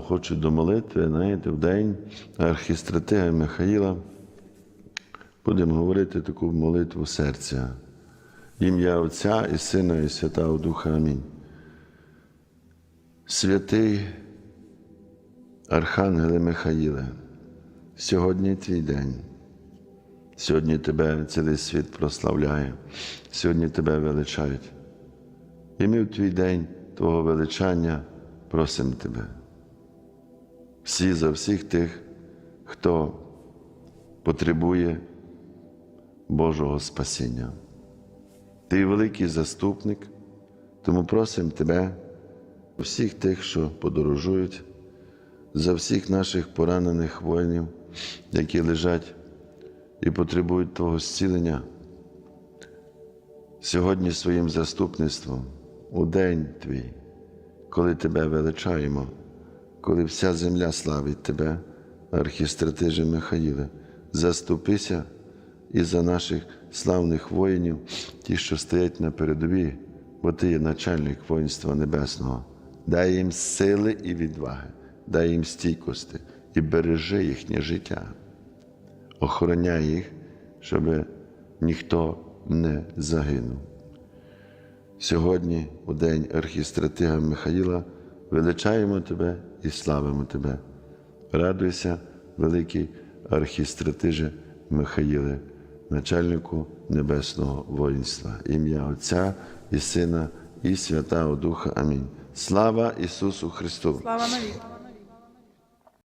Хочу до молитви, знаєте, в день архістратига Михаїла будемо говорити таку молитву серця. Ім'я Отця і Сина, і Святого Духа. Амінь. Святий Архангеле Михаїле, сьогодні твій день. Сьогодні тебе цілий світ прославляє, сьогодні тебе величають. І ми в твій день Твого величання просимо тебе. Всі за всіх тих, хто потребує Божого спасіння. Ти великий заступник, тому просимо тебе, всіх тих, що подорожують, за всіх наших поранених воїнів, які лежать і потребують Твого зцілення. Сьогодні своїм заступництвом у день Твій, коли Тебе величаємо, коли вся земля славить Тебе, архістратиже Михаїле, заступися і за наших славних воїнів, ті, що стоять на передовій, бо Ти є начальник воїнства Небесного. Дай їм сили і відваги, дай їм стійкості і бережи їхнє життя охороняй їх, щоб ніхто не загинув. Сьогодні, у день архістратига Михаїла, величаємо Тебе і славимо Тебе. Радуйся, великий архістратиже Михаїле, начальнику Небесного воїнства, ім'я Отця і Сина, і Святого Духа. Амінь. Слава Ісусу Христу! Слава навіки.